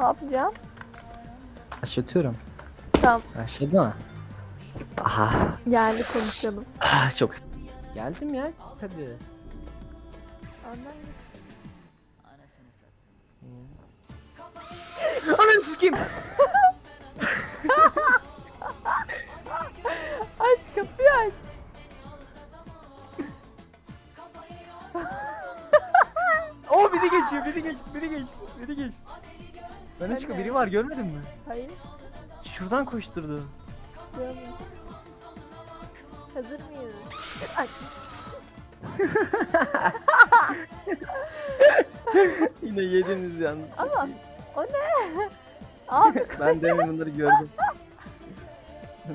Ne yapacağım? Başlatıyorum. Tamam Başladı mı? Aha. geldi konuşalım. ah, Çok s- Geldim ya. Tabii. Ondan Ananı sikeyim. Aç kapıyı aç. Oo biri geçiyor, biri geçti, biri geçti, biri geçti. Ben aşkım Hani? biri var görmedin mi? Hayır. Şuradan koşturdu. Görmedim. Hazır mıyız? Ay, Yine yediniz yalnız. Ama o ne? Abi ben demin bunları gördüm.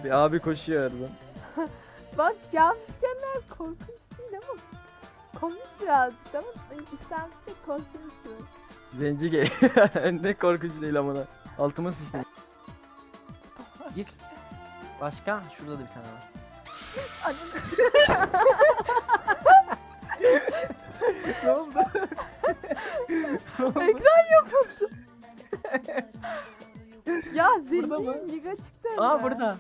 Bir abi koşuyor oradan. bak jumpscare'ler korkunç değil ama komik birazcık ama istemsizce korkunçsun. Zenci geliyor. ne korkunç değil amına. Altıma sıçtı. Gir. Başka? Şurada da bir tane var. Ne oldu? ekran yapıldı. ya Burada mı? zenci giga çıktı Aa burada.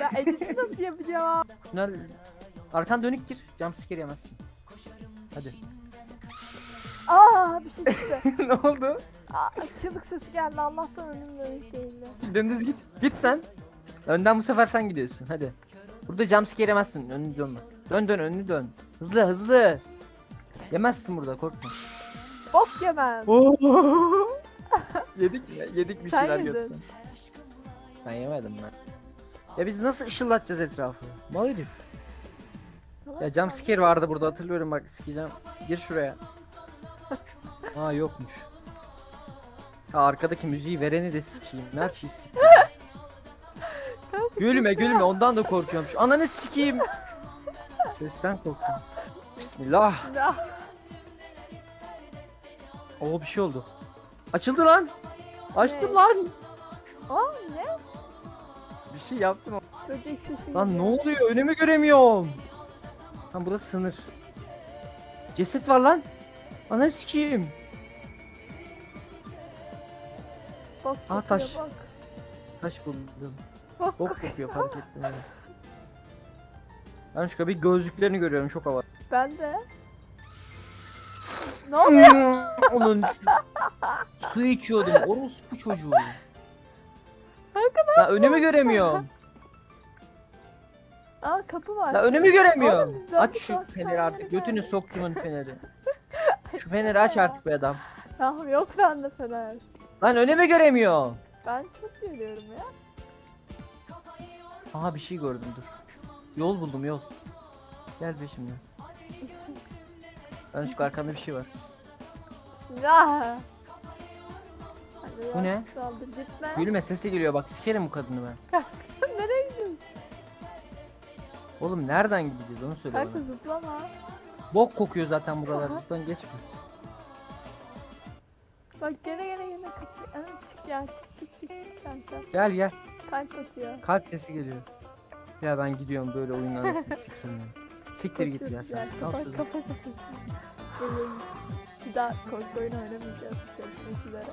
Ben editi nasıl yapacağım? Tünel. Arkan dönük gir. Jumpscare yemezsin. Hadi. Aa bir şey çıktı. ne oldu? Aa, çığlık sesi geldi Allah'tan önüm dönük değildi. Dümdüz git. Git sen. Önden bu sefer sen gidiyorsun. Hadi. Burada jumpscare yemezsin. Önünü dönme. Dön dön önünü dön. Hızlı hızlı. Yemezsin burada korkma. Bok yemem. yedik ya. Yedik bir Sen şeyler yedin. götürdüm. Ben yemedim ben. Ya biz nasıl ışıldatacağız etrafı? Mal herif. Ya jumpscare vardı burada hatırlıyorum bak sikeceğim. Gir şuraya. Aa yokmuş. Ha arkadaki müziği vereni de sikeyim. Her şeyi sikeyim. gülme gülme ondan da korkuyorum. Şu ananı sikeyim. Sesten korktum. Bismillah. Ya, Oo bir şey oldu. Açıldı lan. Açtım Ne? lan. Aa ne? Bir şey yaptım. Böcek sesi Lan ne geliyor. oluyor? Önümü göremiyorum. Lan burası sınır. Ceset var lan. Ananı sikeyim. Bok Aa, kokuyor, taş. Bok. Taş buldum. Bok Bok kokuyor. fark ettim evet. Ben şu bir gözlüklerini görüyorum çok havalı. Ben de. Ne oluyor? Onun su içiyordum. Orospu çocuğu. Ya önümü göremiyorum. Aa kapı var. Ya önümü göremiyorum. Oğlum, biz Aç şu başka feneri yerlere artık. Götünü geldik. soktuğumun feneri. Şu feneri aç artık be adam. Ya yok bende fener. Lan önümü göremiyorum. Ben çok görüyorum ya. Aha bir şey gördüm dur. Yol buldum yol. Gel peşimden. Ben şu arkanda bir şey var. Hadi Bu ya, ne? Saldır gitme. Gülme sesi geliyor bak sikerim bu kadını ben. Nereye gidiyorsun? Oğlum nereden gideceğiz onu söyle Kanka bana. zıplama. Bok kokuyor zaten buralar. Aha. Buradan geçme. Bak gene gene gene. Aa, çık ya çık çık çık. çık. Gel gel. Kalp atıyor. Kalp sesi geliyor. Ya ben gidiyorum böyle oyunun arasında sikeyim ya. Siktir git ya sen. Kapat kapat. Böyle Bir daha korku oyunu oynamayacağız. Görüşmek üzere.